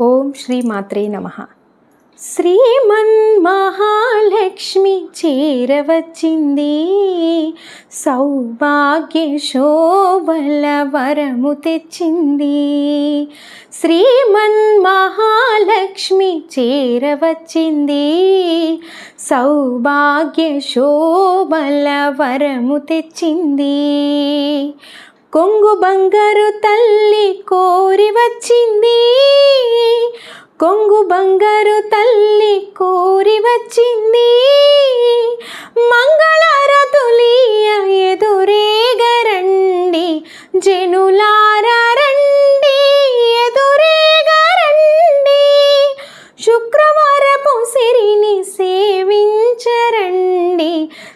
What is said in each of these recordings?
ఓం శ్రీ మాత్రే నమ. శ్రీమన్ మహాలక్ష్మి చేరవచ్చింది. సౌభాగ్య శోభల వరము తెచ్చింది. శ్రీమన్ మహాలక్ష్మి చేరవచ్చింది. సౌభాగ్య శోభల వరము తెచ్చింది. కొంగు బంగారు తల్లి కోరి వచ్చింది. కొంగు బంగారు తల్లి కోరి వచ్చింది.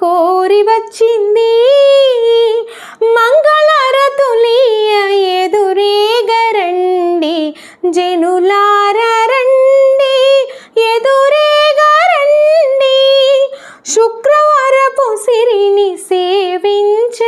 కోరి వచ్చింది. మంగళారతులియ ఎదురేగరండి. జనులారండి ఎదురేగరండి. శుక్రవారపు సిరిని సేవించి